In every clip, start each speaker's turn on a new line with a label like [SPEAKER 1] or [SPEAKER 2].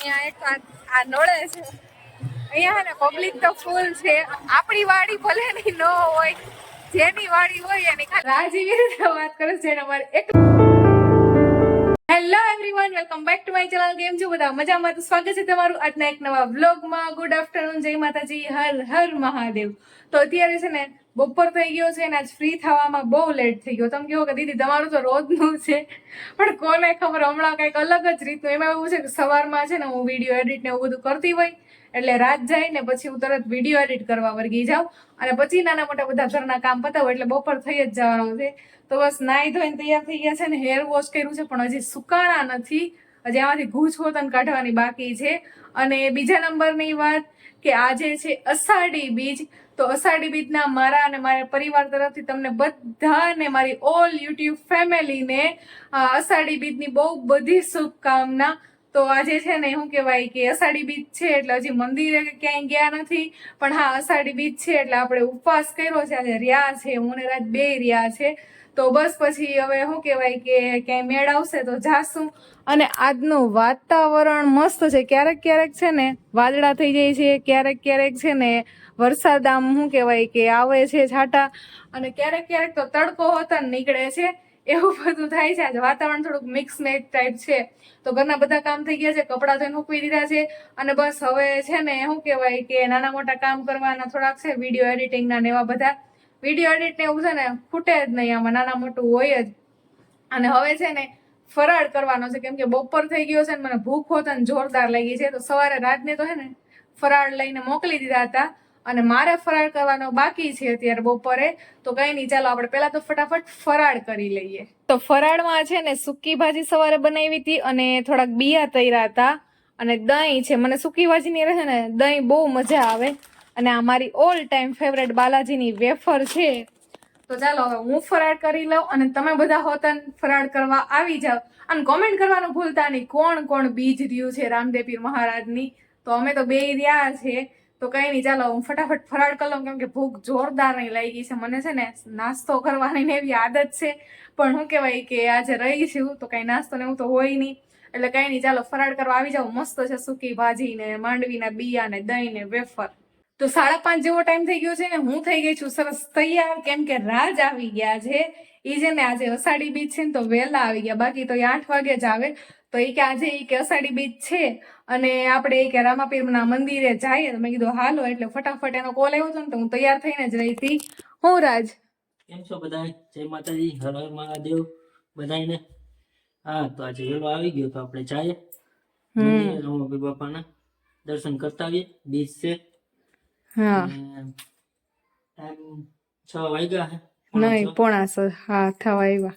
[SPEAKER 1] અહીંયા એક આ નળે છે. અહીંયા ને પબ્લિક તો ફૂલ છે. આપણી વાડી ભલે ની ન હોય, જેની વાડી હોય એની રાજીવી રીતે વાત કરો જેને અમારે એક hello everyone welcome back to my channel કેમ છો બધા? મજામાં? તો સ્વાગત છે તમારું આજના એક નવા વ્લોગમાં ગુડ આફ્ટરનૂન જય માતાજી. હર હર મહાદેવ. તો અત્યારે છે ને બપોર થઈ ગયો છે ને આજ ફ્રી થવામાં બહુ લેટ થઈ ગયો. તમે કહો કે દીદી, તમારું તો રોજનું છે. પણ કોને ખબર, હમણાં કંઈક અલગ જ રીતનું. એમાં એવું છે કે સવારમાં છે ને હું વીડિયો એડિટ ને એવું બધું કરતી હોય, એટલે રાત જાય ને પછી હું તરત વીડિયો એડિટ કરવા વર્ગી જાઉં. અને પછી નાના મોટા બધા ઘરના કામ પતાવું, એટલે બપોર થઈ જ જવાનું છે. તો બસ નાઈ ધોઈને તૈયાર થઈ ગયા છે ને હેર વોશ કર્યું છે, પણ હજી સુકાણા નથી. હજી આમાંથી ગૂંચ હોતન કાઢવાની બાકી છે. અને બીજા નંબરની વાત કે આજે છે અષાઢી બીજ તો અષાઢી બીજના મારા અને મારા પરિવાર તરફથી તમને બધાને મારી ઓલ યુટ્યુબ ફેમિલીને અષાઢી બીજની બહુ બધી શુભકામના. તો આજે છે ને શું કહેવાય કે અષાઢી બીજ છે એટલે હજી મંદિરે ક્યાંય ગયા નથી, પણ હા, અષાઢી બીજ છે એટલે આપણે ઉપવાસ કર્યો છે, આજે રહ્યા છે, હું બે રહ્યા છે. તો બસ પછી હવે શું કહેવાય કે ક્યાંય મેળ આવશે તો જાશું. અને આજનું વાતાવરણ મસ્ત છે. ક્યારેક ક્યારેક છે ને વાદળા થઈ જાય છે, ક્યારેક ક્યારેક છે ને વરસાદ આમ શું કહેવાય કે આવે છે છાંટા. અને ક્યારેક ક્યારેક તો તડકો હોતા નીકળે છે. એવું બધું થાય છે. આજે વાતાવરણ થોડુંક મિક્સ મેચ ટાઈપ છે. તો ઘરના બધા કામ થઈ ગયા છે, કપડાં ધોઈને મૂકવી દીધા છે. અને બસ હવે છે ને શું કહેવાય કે નાના મોટા કામ કરવાના થોડાક છે વીડિયો એડિટિંગના ને એવા બધા. વીડિયો એડિટ ને એવું છે ને, ખૂટે જ નહીં આમાં, નાના મોટું હોય જ. અને હવે છે ને, ફરાળ કરવાનો છે, કેમ કે બપોર થઈ ગયો છે ને, મને ભૂખ હોત અને જોરદાર લાગી છે, તો સવારે રાતને તો છે ને, ફરાળ લઈને મોકલી દીધા હતા. અને મારે ફરાળ કરવાનો બાકી છે અત્યારે બપોરે, તો કઈ નહીં, ચાલો આપણે પહેલા તો ફટાફટ ફરાળ કરી લઈએ. તો ફરાળમાં છે ને, સૂકી ભાજી સવારે બનાવી હતી અને થોડાક બિયા તૈરા હતા. અને દહીં છે, મને સૂકી ભાજીની રહે ને દહીં બહુ મજા આવે. અને આ મારી ઓલ ટાઈમ ફેવરેટ બાલાજીની વેફર છે. તો ચાલો હવે હું ફરાળ કરી લઉં અને તમે બધા હોતન ફરાળ કરવા આવી જાવ. અને કોમેન્ટ કરવાનું ભૂલતા નહીં. કોણ કોણ બીજ રહ્યું છે રામદેવપીર મહારાજની? તો અમે તો બે રહ્યા છે. તો કઈ નહીં, ચાલો હું ફટાફટ ફરાળ કરી લઉં, કેમ કે ભૂખ જોરદાર નહીં લાગી છે. મને છે ને નાસ્તો કરવાની એવી આદત છે. પણ હું કહેવાય કે આજે રહી છું, તો કઈ નાસ્તો ને એવું તો હોય નહીં. એટલે કઈ નહીં, ચાલો ફરાળ કરવા આવી જાવ. મસ્ત છે સૂકી ભાજી ને માંડવીના બિયા ને દહીં ને વેફર. તો સાડા પાંચ જેવો ટાઈમ થઈ ગયો છે ને હું થઈ ગઈ છું. સરસ તૈયાર. કેમ કે રાજ આવી ગયા છે. એ છે ને આજે અષાઢી બીજ છે ને તો વહેલા આવી ગયા. બાકી તો એ આઠ વાગે જ આવે. તો એ કે આજે એ કે અષાઢી બીજ છે. અને આપણે એ કે રામાપીરના મંદિરે જઈએ. તો મેં કીધું હાલો એટલે ફટાફટ એનો કોલ આવ્યો હતો ને તો હું તૈયાર થઈને જ રહી હતી. હું રાજ?
[SPEAKER 2] કેમ છો બધા જય માતાજી. હર હર મહાદેવ. બધાને હા તો આજે વેલો આવી ગયો તો આપણે જઈએ. રામાપીર બાપાના દર્શન કરતા આવીએ. બીચ છે.
[SPEAKER 1] હા.
[SPEAKER 2] છ વાગ્યા છે
[SPEAKER 1] નહીં પોણા સ- હા થવા આવ્યા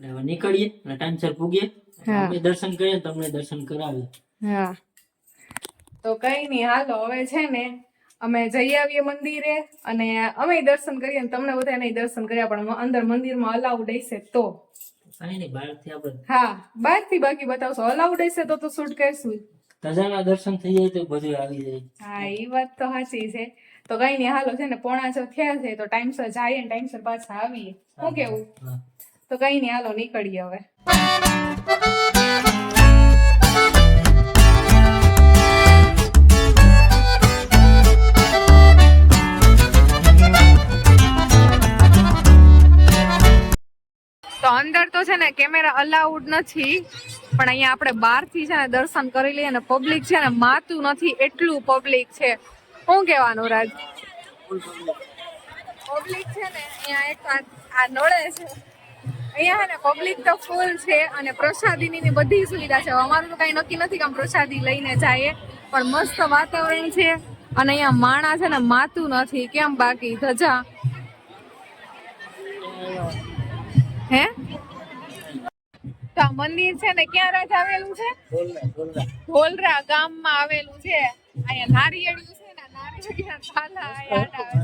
[SPEAKER 2] એટલે નીકળીએ અને ટાઈમસર પૂગીએ
[SPEAKER 1] હા.
[SPEAKER 2] અમે દર્શન કરીએ તમને દર્શન કરાવીએ.
[SPEAKER 1] હા. તો કઈ નહીં હાલો હવે છે ને અમે જઈ આવીએ મંદિરે અને અમે દર્શન કરીએ અને તમને બધા નહીં દર્શન કર્યા પણ અંદર મંદિરમાં અલાઉડ હશે તો.
[SPEAKER 2] હા
[SPEAKER 1] હા બહારથી બાકી બતાવશો. અલાઉડ હશે તો તો શૂટ કરશું.
[SPEAKER 2] ધજાના દર્શન થઈ જાય તો બધું આવી જાય.
[SPEAKER 1] હા એ વાત તો સાચી છે. તો કઈ નહીં હાલો છે ને પોણા છ થયા છે તો ટાઈમસર જઈએ ને ટાઈમસર પાછા આવીએ. શું કેવું? તો કઈ નહીં હાલો નીકળીએ હવે. અંદર તો છે ને કેમેરા અલાઉડ નથી, પણ અહીંયા આપણે બહારથી છે ને દર્શન કરી લઈએ અને પબ્લિક છે ને માતું નથી એટલું પબ્લિક છે. શું કહેવાનું, રાજ? પબ્લિક છે ને અહીંયા એક આ નળે છે. અહીંયા ને પબ્લિક તો ફૂલ છે અને પ્રસાદીની બધી સુવિધા છે. અમારું તો કઈ નક્કી નથી કે આમ પ્રસાદી લઈને જઈએ, પણ મસ્ત વાતાવરણ છે અને અહીંયા માણા છે ને માતું નથી. કેમ બાકી? ધજા. હે? મંદિર છે ને ક્યાં રાજ આવેલું છે? ઢોલરા ગામમાં આવેલું છે. અહીંયા નારિયેળિયું છે ને નારિયેળિયા થાલા યાદ આવે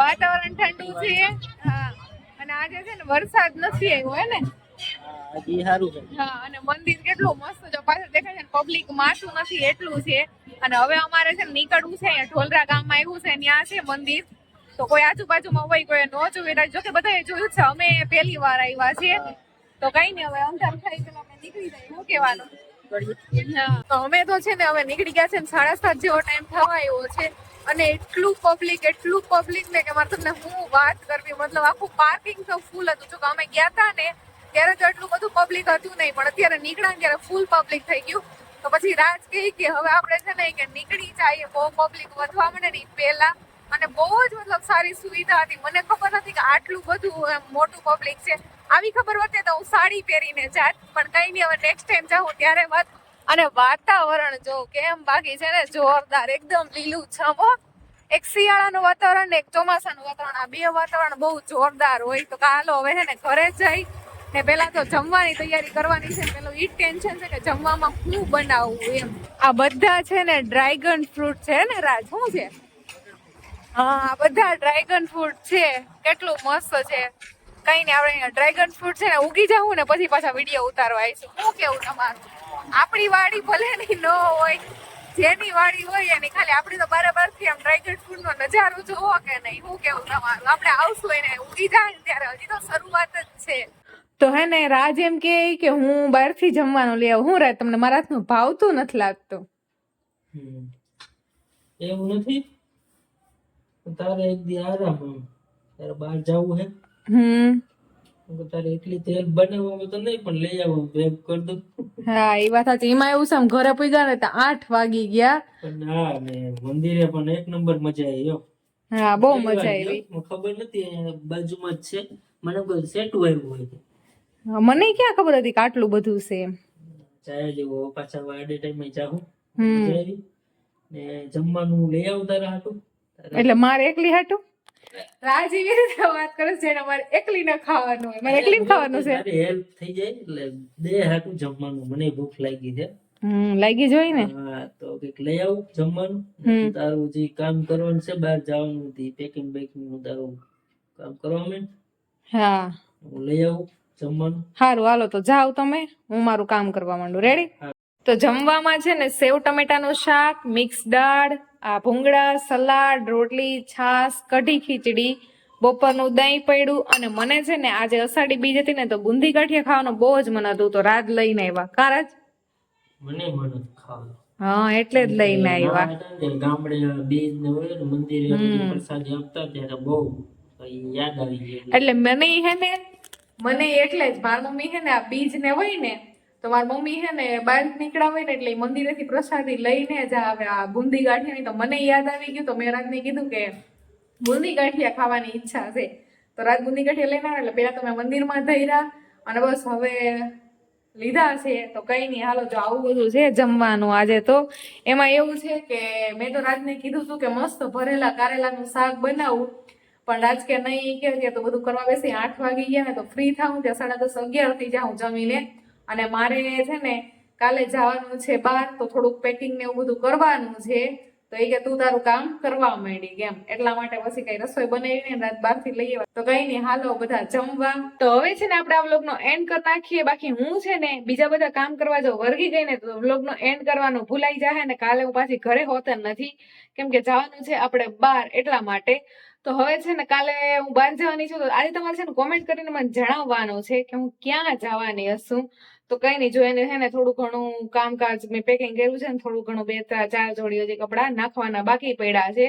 [SPEAKER 1] વાતાવરણ ઠંડુ છે. હા. અને આજે છે ને વરસાદ નથી આવ્યો હે ને?
[SPEAKER 2] હજી સારું છે.
[SPEAKER 1] હા અને મંદિર કેટલું મસ્ત છે પાછળ દેખાય છે પબ્લિક માથું નથી એટલું છે. અને હવે અમારે છે ને નીકળવું છે અહીંયા ઢોલરા ગામમાં આવ્યું છે ત્યાં છે મંદિર. તો કોઈ આજુબાજુમાં હોય કોઈ ન જોયું જો કે બધાએ જોયું છે અમે પહેલી વાર આવ્યા છીએ. તો કઈ નહીં હવે અંધાર થાય તો અમે નીકળી જાય શું કહેવાનું? અમે તો છે ને હવે નીકળી ગયા છે સાડા સાત જેવો ટાઈમ થવા આવ્યો છે. અને એટલું પબ્લિક એટલું પબ્લિક ને કે મારે તમને હું વાત કરવી, મતલબ આખું પાર્કિંગ તો ફૂલ હતું. જો કે અમે ગયા હતા ને, ત્યારે તો એટલું બધું પબ્લિક હતું નહીં, પણ અત્યારે નીકળ્યા ત્યારે ફૂલ પબ્લિક થઈ ગયું. તો પછી રાજ કહે કે હવે આપણે છે ને કે નીકળી જઈએ, બહુ પબ્લિક વધવા મને નહીં પહેલા. અને બહુ જ મતલબ સારી સુવિધા હતી. મને ખબર નથી કે આટલું બધું મોટું પબ્લિક છે. આવી ખબર હોતી તો હું સાડી પહેરીને જાત, પણ કઈ નહીં, હવે નેક્સ્ટ ટાઈમ જાઉં ત્યારે વાત અને વાતાવરણ જો કેમ બાકી છે ને, જોરદાર, એકદમ લીલું છમો એક શિયાળાનું વાતાવરણ એક ચોમાસાનું વાતાવરણ, આ બે વાતાવરણ બહુ જોરદાર હોય. તો કાલો હવે છે ને ઘરે જઈ ને પેલા તો જમવાની તૈયારી કરવાની છે પેલું ઈ ટેન્શન છે કે જમવામાં શું બનાવવું એમ. આ બધા છે ને ડ્રેગન ફ્રૂટ છે ને, રાજ, શું છે? હા, આ બધા ડ્રેગન ફ્રૂટ છે. કેટલું મસ્ત છે. કઈ નહીં આપણે ડ્રેગન ફ્રૂટ છે ને ઉગી જવું ને પછી પાછા વીડિયો ઉતારવા આવીશું. શું કેવું તમારું? આપણી વાડી ભલે નહીં ન હોય, જેની વાડી હોય એની. ખાલી આપણી તો બરાબરથી આમ ડ્રેગન ફ્રૂટ નો નજારો જોવો કે નહીં? શું કેવું તમારું? આપણે આવશું એને, ઉગી જાય ને ત્યારે. હજી તો શરૂઆત જ છે. તો હે ને, રાજ એમ કે કે હું બહારથી જમવાનું લઈ આવું. હું રાજ? તમને મારા હાથનું ભાવતું નથી લાગતું.
[SPEAKER 2] એવું નથી? તારે એક દી આરામ તારે બહાર જવું હે?
[SPEAKER 1] હમ.
[SPEAKER 2] તારે એટલી તેલ બનાવવામાં તો નહીં પણ લઈ આવું કરી દઉં.
[SPEAKER 1] હા એ વાત સાચી. એમાં એવું છે ઘરે પૂગ્યા ને તો આઠ વાગી ગયા.
[SPEAKER 2] પણ હા ને મંદિરે પણ એક નંબર મજા આવી હો.
[SPEAKER 1] હા બહુ મજા. આવી
[SPEAKER 2] મને ખબર નથી બાજુમાં જ છે. મને કોઈ સેટું આવ્યું હોય.
[SPEAKER 1] મને ક્યાં ખબર હતી કે આટલું બધું છે એમ.
[SPEAKER 2] ચાય જેવો પાછા વાડે ટાઈમે જાઉં. ને જમવાનું લઈ આવું તારા હાટું.
[SPEAKER 1] એટલે મારે એકલી હાટું? રાજ એવી રીતે વાત કરે છે જેને અમારે એકલી ન ખાવાનું હોય. મારે એકલી ખાવાનું છે.
[SPEAKER 2] મારી હેલ્પ થઈ જાય એટલે બે હાટું જમવાનું. મને ભૂખ લાગી છે.
[SPEAKER 1] હમ લાગી જોઈ ને?
[SPEAKER 2] હા તો કંઈક લઈ આવું જમવાનું. તારું જે કામ કરવાનું છે બહાર જવાનું હતી પેકિંગ બેકિંગનું તારું કામ કરવા મેં
[SPEAKER 1] હા.
[SPEAKER 2] હું લઈ આવું જમવાનું.
[SPEAKER 1] સારું હાલો તો જાઓ તમે. હું મારું કામ કરવા માંડું. રેડી. તો જમવામાં છે ને સેવ ટમેટાનું શાક મિક્સ દાળ આ ભૂંગળા સલાડ રોટલી છાશ કઢી ખીચડી બપોરનું દહીં પડ્યું અને મને છે ને આજે અષાઢી બીજ હતી ને તો બુંદી ગાંઠિયા ખાવાનું બહુ જ મન હતું તો રાત લઈને આવ્યા. કારજ
[SPEAKER 2] મને મન
[SPEAKER 1] હા એટલે જ લઈને આવ્યા.
[SPEAKER 2] નાના હતા ને ગામડે બીજ ને હોય ને મંદિરે પ્રસાદી આપતા ત્યારે બહુ યાદ આવી
[SPEAKER 1] એટલે મને હે ને મને એટલે જ. માર મમ્મી હે ને આ બીજ ને હોય ને તો મારી મમ્મી હે ને બહાર નીકળ્યા હોય ને એટલે મંદિરેથી પ્રસાદી લઈને જ આવે આ બુંદી ગાંઠિયાની. તો મને યાદ આવી ગયું તો મેં રાજને કીધું કે બુંદી ગાંઠિયા ખાવાની ઈચ્છા છે. તો રાત બુંદી ગાંઠિયા લઈને આવે એટલે પેલા તો મેં મંદિરમાં ધર્યા અને બસ હવે લીધા છે. તો કઈ નહીં હાલો જો આવું બધું છે જમવાનું આજે તો. એમાં એવું છે કે મેં તો રાજને કીધું હતું કે મસ્ત ભરેલા કારેલાનું શાક બનાવું. પણ રાજ કે નહીં કે તો બધું કરવા બેસી આઠ વાગી ગયા ને તો ફ્રી થાઉં, ત્યાં સાડા દસ અગિયાર થઈ જાઉં જમીને. અને મારે છે ને કાલે જવાનું છે બહાર, તો થોડુંક પેકિંગ ને એવું બધું કરવાનું છે. તો એ કે તું તારું કામ કરવા માંડી કેમ એટલા માટે પછી કઈ રસોઈ બનાવી ને રાત બહારથી લઈ આવ્યા. તો કઈ નહીં, હાલો બધા જમવા. તો હવે છે ને આપણે આ વ્લોગનો એન્ડ કરી નાખીએ. બાકી હું છે ને બીજા બધા કામ કરવા જો વર્ગી ગઈ ને તો વ્લોગનો એન્ડ કરવાનું ભૂલાઈ જાય ને કાલે હું પાછી ઘરે હોતા નથી. કેમ કે જવાનું છે આપણે બહાર એટલા માટે. તો હવે છે ને કાલે હું બહાર જવાની છું. તો આજે તમારે છે ને કોમેન્ટ કરીને મને જણાવવાનું છે કે હું ક્યાં જવાની હશું. તો કઈ નહીં જો એને હે ને થોડું ઘણું કામકાજ મેં પેકિંગ કર્યું છે ને, થોડું ઘણું બે ત્રણ ચાર જોડીઓ જે કપડા નાખવાના બાકી પડ્યા છે.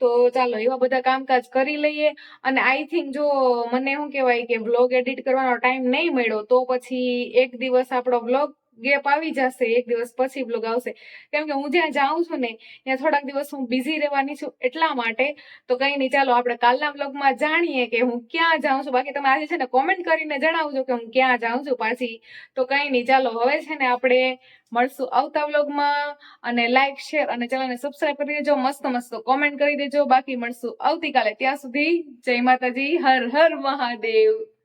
[SPEAKER 1] તો ચાલો, એવા બધા કામકાજ કરી લઈએ. અને આઈ થિંક જો મને શું કહેવાય કે વ્લોગ એડિટ કરવાનો ટાઈમ નહીં મળ્યો, તો પછી એક દિવસ આપણો વ્લોગ ગેપ આવી જશે, એક દિવસ પછી બ્લોગ આવશે. કેમ કે હું જ્યાં જાઉં છું ને, ત્યાં થોડાક દિવસ હું બિઝી રહેવાની છું એટલા માટે. તો કંઈ નહીં, ચાલો આપણે કાલના બ્લોગમાં જાણીએ કે હું ક્યાં જાઉં છું. બાકી તમે આજે છે ને કોમેન્ટ કરીને જણાવજો કે હું ક્યાં જાઉં છું પાછી. તો કંઈ નહીં, ચાલો હવે છે ને આપણે મળશું આવતા વ્લોગમાં અને લાઈક શેર અને ચેનલને સબસ્ક્રાઈબ કરી દેજો. મસ્ત મસ્ત કોમેન્ટ કરી દેજો. બાકી મળશું આવતીકાલે. ત્યાં સુધી જય માતાજી. હર હર મહાદેવ.